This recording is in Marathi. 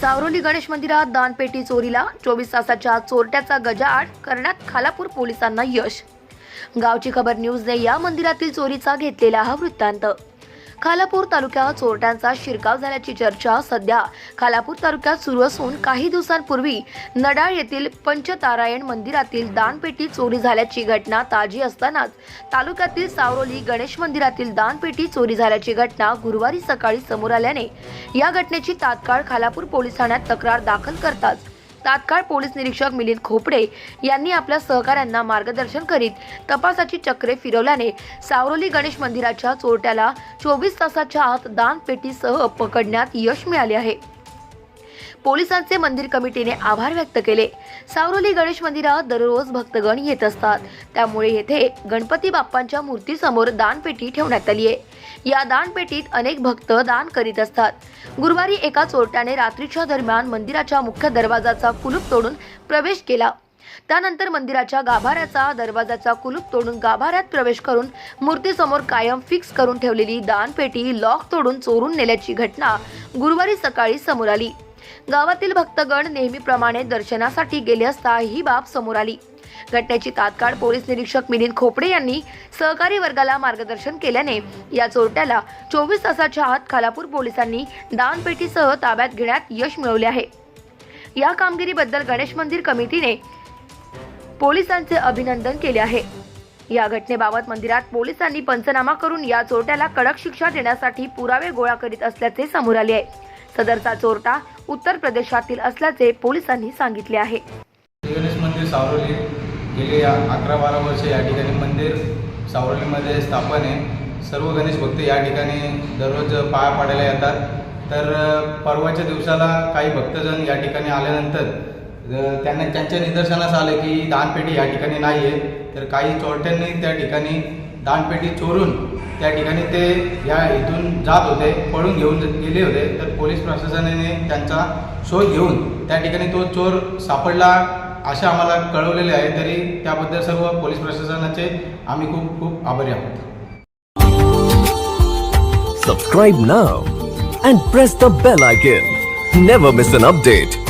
सावरोली गणेश मंदिरात दानपेटी चोरीला चोवीस तासाच्या चोरट्याचा गजाआड करण्यात खालापूर पोलिसांना यश. गावची खबर न्यूजने या मंदिरातील चोरीचा घेतलेला हा वृत्तांत. खालापूर तालुक्यात चोरट्यांचा शिरकाव झाल्याची चर्चा सध्या खालापूर तालुक्यात सुरू असून काही दिवसांपूर्वी नडाळ येथील पंचतारायण मंदिरातील दानपेटी चोरी झाल्याची घटना ताजी असतानाच तालुक्यातील सावरोली गणेश मंदिरातील दानपेटी चोरी झाल्याची घटना गुरुवारी सकाळी समोर आल्याने या घटनेची तात्काळ खालापूर पोलीस ठाण्यात तक्रार दाखल करताच तात्काळ पोलीस निरीक्षक मिलिंद खोपडे यांनी आपल्या सहकाऱ्यांना मार्गदर्शन करीत तपासाची चक्रे फिरवल्याने सावरोली गणेश मंदिराच्या चोरट्याला चोवीस तासाच्या आत दानपेटीसह पकडण्यात यश मिळाले आहे. पोलिसांचे मंदिर कमिटीने आभार व्यक्त केले. सावरोली गणेश मंदिरात दररोज भक्तगण येत असतात. त्यामुळे येथे गणपती बाप्पांच्या मूर्तीसमोर दानपेटी ठेवण्यात आली आहे. या दानपेटीत अनेक भक्त दान करीत असतात. गुरुवारी एका चोरट्याने रात्रीच्या दरम्यान मंदिराच्या मुख्य दरवाजाचा कुलूप तोडून प्रवेश केला. त्यानंतर मंदिराच्या गाभाऱ्याचा दरवाजाचा कुलूप तोडून गाभाऱ्यात प्रवेश करून मूर्तीसमोर कायम फिक्स करून ठेवलेली दानपेटी लॉक तोडून चोरून नेल्याची घटना गुरुवारी सकाळी समोर आली. गावातील भक्तगण नेहमीप्रमाणे दर्शनासाठी गेले असता ही बाब समोर आली. घटनेची तात्काळ पोलीस निरीक्षक मिलिंद खोपडे यांनी सहकारी वर्गाला मार्गदर्शन केल्याने या चोरट्याला चोवीस तासाच्या आत खालापूर पोलिसांनी दानपेटीसह ताब्यात घेण्यात यश मिळवले आहे. या कामगिरीबद्दल गणेश मंदिर कमिटीने पोलिसांचे अभिनंदन केले आहे. या घटनेबाबत मंदिरात पोलिसांनी पंचनामा करून या चोरट्याला कडक शिक्षा देण्यासाठी पुरावे गोळा करीत असल्याचे समोर आले आहे. सदरचा चोरटा उत्तर प्रदेशातील असल्याचे पोलिसांनी सांगितले आहे. गणेश मंदिर सावरोली गेले अकरा बारा वर्ष या ठिकाणी मंदिर सावरोलीमध्ये स्थापन आहे. सर्व गणेश भक्त या ठिकाणी दररोज पाया पाडायला येतात. तर परवाच्या दिवसाला काही भक्तजण या ठिकाणी आल्यानंतर त्यांना त्यांच्या निदर्शनास आलं की दानपेटी या ठिकाणी नाही आहे तर काही चोरट्यांनी त्या ठिकाणी दानपेटी चोरून त्या ठिकाणी ते या इथून जात होते पळून घेऊन गेले होते. तर पोलीस प्रशासनाने त्यांचा शोध घेऊन त्या ठिकाणी तो चोर सापडला असे आम्हाला कळवलेले आहे. तरी त्याबद्दल सर्व पोलीस प्रशासनाचे आम्ही खूप खूप आभारी आहोत. Subscribe now and press the bell icon never miss an update